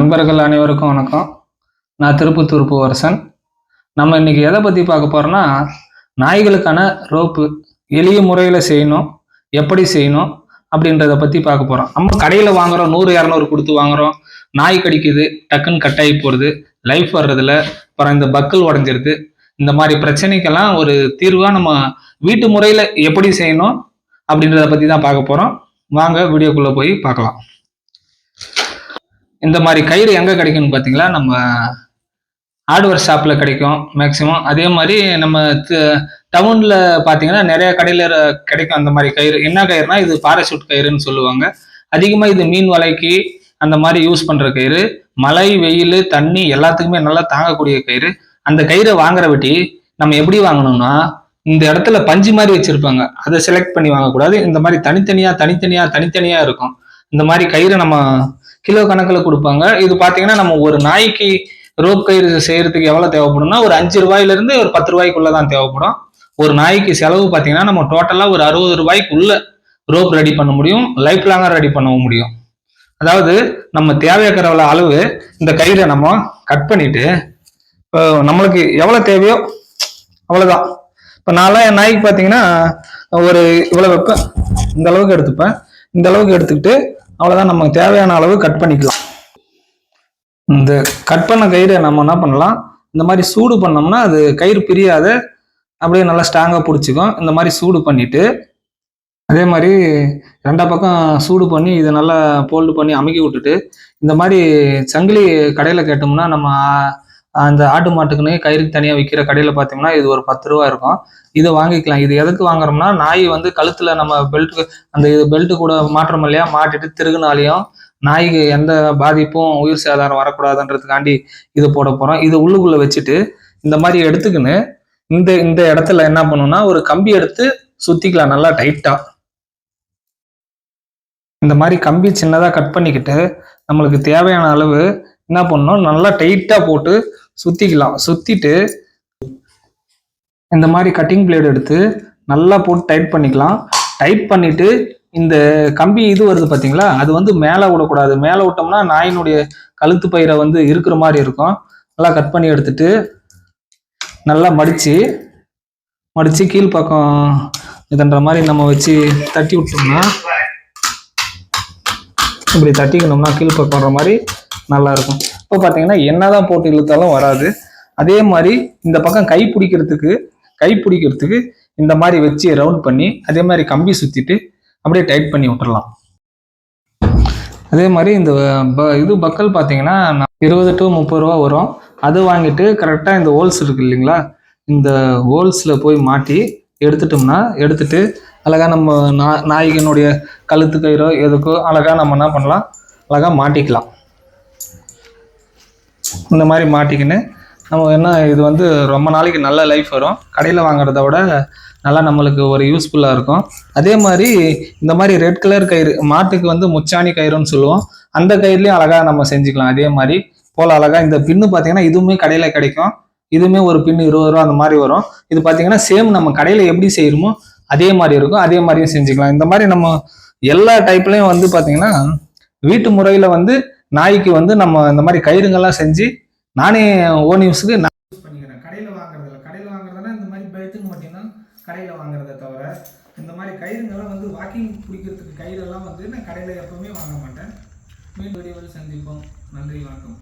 நண்பர்கள் அனைவருக்கும் வணக்கம். நான் திருப்பத்தூர் பூவரசன். நம்ம இன்னைக்கு எதை பற்றி பார்க்க போகிறோன்னா நாய்களுக்கான ரோப்பு எளிய முறையில் செய்யணும் எப்படி செய்யணும் அப்படின்றத பற்றி பார்க்க போகிறோம் நம்ம கடையில் வாங்குறோம் நூறு இரநூறு கொடுத்து வாங்குறோம். நாய் கடிக்குது டக்குன்னு கட்டாகி போகிறது லைஃப் வர்றதுல அப்புறம் இந்த பக்கல் உடஞ்சிருது. இந்த மாதிரி பிரச்சனைக்கெல்லாம் ஒரு தீர்வாக நம்ம வீட்டு முறையில் எப்படி செய்யணும் அப்படின்றத பற்றி தான் பார்க்க போகிறோம் வாங்க வீடியோக்குள்ளே போய் பார்க்கலாம். இந்த மாதிரி கயிறு எங்கே கிடைக்கும்னு பார்த்தீங்களா நம்ம ஹார்ட்வேர் ஷாப்பில் கிடைக்கும் மேக்ஸிமம் அதே மாதிரி நம்ம டவுனில் பார்த்தீங்கன்னா நிறைய கடையில் கிடைக்கும் அந்த மாதிரி கயிறு. என்ன கயிறுனா இது பாராசூட் கயிறுன்னு சொல்லுவாங்க. அதிகமாக இது மீன் வலைக்கு அந்த மாதிரி யூஸ் பண்ணுற கயிறு. மழை வெயில் தண்ணி எல்லாத்துக்குமே நல்லா தாங்கக்கூடிய கயிறு. அந்த கயிறை வாங்குற வட்டி நம்ம எப்படி வாங்கணும்னா இந்த இடத்துல பஞ்சு மாதிரி வச்சிருப்பாங்க. அதை செலக்ட் பண்ணி வாங்கக்கூடாது. இந்த மாதிரி தனித்தனியாக தனித்தனியாக தனித்தனியாக இருக்கும். இந்த மாதிரி கயிறை நம்ம கிலோ கணக்கில் கொடுப்பாங்க. இது பார்த்தீங்கன்னா நம்ம ஒரு நாய்க்கு ரோப் கயிறு செய்யறதுக்கு எவ்வளோ தேவைப்படும்னா ஒரு அஞ்சு ரூபாயிலிருந்து ஒரு பத்து ரூபாய்க்குள்ளே தான் தேவைப்படும். ஒரு நாய்க்கு செலவு பார்த்தீங்கன்னா நம்ம டோட்டலாக ஒரு அறுபது ரூபாய்க்குள்ள ரோப் ரெடி பண்ண முடியும். லைஃப் லாங்காக ரெடி பண்ணவும் முடியும். அதாவது நம்ம தேவையாக்கிற அளவு இந்த கயிறை நம்ம கட் பண்ணிட்டு இப்போ நம்மளுக்கு எவ்வளோ தேவையோ அவ்வளோதான் இப்போ நான்லாம் என் நாய்க்கு பார்த்தீங்கன்னா ஒரு இவ்வளோ வைப்பேன் இந்த அளவுக்கு எடுத்துப்பேன். இந்த அளவுக்கு எடுத்துக்கிட்டு அவ்வளோதான் நமக்கு தேவையான அளவு கட் பண்ணிக்கலாம். இந்த கட் பண்ண கயிறை நம்ம என்ன பண்ணலாம்? இந்த மாதிரி சூடு பண்ணோம்னா அது கயிறு பிரியாத அப்படியே நல்லா ஸ்ட்ராங்காக பிடிச்சிக்கும். இந்த மாதிரி சூடு பண்ணிவிட்டு அதே மாதிரி ரெண்டா பக்கம் சூடு பண்ணி இதை நல்லா போல்டு பண்ணி அமுக்கி விட்டுட்டு இந்த மாதிரி சங்கிலி கடையில் கேட்டோம்னா நம்ம அந்த ஆட்டு மாட்டுக்குன்னு கயிறு தனியாக விற்கிற கடையில் பார்த்தீங்கன்னா இது ஒரு பத்து ரூபா இருக்கும். இதை வாங்கிக்கலாம். இது எதுக்கு வாங்குறோம்னா நாய் வந்து கழுத்தில் நம்ம பெல்ட்டு அந்த இது பெல்ட்டு கூட மாற்றம் இல்லையா? மாட்டிட்டு திருகுனாலையும் நாய்க்கு எந்த பாதிப்பும் உயிர் சேதாரம் வரக்கூடாதுன்றதுக்காண்டி இது போட போகிறோம் இது உள்ளுக்குள்ளே வச்சுட்டு இந்த மாதிரி எடுத்துக்கின்னு இந்த இந்த இடத்துல என்ன பண்ணணும்னா ஒரு கம்பி எடுத்து சுற்றிக்கலாம் நல்லா டைட்டாக இந்த மாதிரி கம்பி சின்னதாக கட் பண்ணிக்கிட்டு நம்மளுக்கு தேவையான அளவு என்ன பண்ணணும் நல்லா டைட்டாக போட்டு சுத்திக்கலாம். சுத்திட்டு இந்த மாதிரி கட்டிங் பிளேடு எடுத்து நல்லா போட்டு டைட் பண்ணிக்கலாம். டைட் பண்ணிட்டு இந்த கம்பி இது வருது பார்த்தீங்களா அது வந்து மேலே விடக்கூடாது. மேலே விட்டோம்னா நாயினுடைய கழுத்து பயிரை வந்து இருக்கிற மாதிரி இருக்கும். நல்லா கட் பண்ணி எடுத்துட்டு நல்லா மடித்து மடித்து கீழ்ப்பக்கம் இதுன்ற மாதிரி நம்ம வச்சு தட்டி விட்டோம்னா இப்படி தட்டிக்கணும்னா கீழ்ப்பக்கம் வர மாதிரி நல்லா இருக்கும். இப்போ பார்த்தீங்கன்னா என்னதான் போட்டு இழுத்தாலும் வராது. அதே மாதிரி இந்த பக்கம் கை பிடிக்கிறதுக்கு கை பிடிக்கிறதுக்கு இந்த மாதிரி வச்சு ரவுண்ட் பண்ணி அதே மாதிரி கம்பி சுற்றிட்டு அப்படியே டைட் பண்ணி விட்டுறலாம். அதே மாதிரி இந்த ப- இது பக்கல் பார்த்தீங்கன்னா இருபது டு முப்பது ரூபா வரும். அது வாங்கிட்டு கரெக்டாக இந்த ஹோல்ஸ் இருக்கு இல்லைங்களா? இந்த ஹோல்ஸில் போய் மாட்டி எடுத்துட்டோம்னா எடுத்துட்டு அழகா நம்ம நா நாயகனுடைய கழுத்து கயிறோ எதுக்கோ அழகாக நம்ம என்ன பண்ணலாம்? அழகா மாட்டிக்கலாம். இந்த மாதிரி மாட்டிக்கின்னு நம்ம என்ன இது வந்து ரொம்ப நாளைக்கு நல்ல லைஃப் வரும். கடையில் வாங்குறத விட நல்லா நம்மளுக்கு ஒரு யூஸ்ஃபுல்லாக இருக்கும். அதே மாதிரி இந்த மாதிரி ரெட் கலர் கயிறு மாட்டுக்கு வந்து முச்சாணி கயிறுன்னு சொல்லுவோம். அந்த கயிறுலையும் அழகாக நம்ம செஞ்சுக்கலாம். அதே மாதிரி போல் அழகாக இந்த பின்னு பார்த்தீங்கன்னா இதுவுமே கடையில் கிடைக்கும். இதுவுமே ஒரு பின்னு இருபது ரூபா அந்த மாதிரி வரும். இது பார்த்தீங்கன்னா சேம் நம்ம கடையில் எப்படி செய்யணுமோ அதே மாதிரி இருக்கும். அதே மாதிரியும் செஞ்சுக்கலாம். இந்த மாதிரி நம்ம எல்லா டைப்லையும் வந்து பார்த்தீங்கன்னா வீட்டு முறையில் வந்து நாய்க்கு வந்து நம்ம இந்த மாதிரி கயிறுங்கள்லாம் செஞ்சு நானே ஓன் யூஸுக்கு நான் யூஸ் பண்ணிக்கிறேன். கடையில் வாங்குறதில்ல. கடையில் வாங்குறதுனா இந்த மாதிரி பெல்ட்டுக்கு மட்டும்தான் கடையில் வாங்குறத தவிர இந்த மாதிரி கயிறுங்கெல்லாம் வந்து வாக்கிங் பிடிக்கிறதுக்கு கயிறெல்லாம் வந்து நான் கடையில் எப்பவுமே வாங்க மாட்டேன். மீன் வீடியோவில் சந்திப்போம். நன்றி வணக்கம்.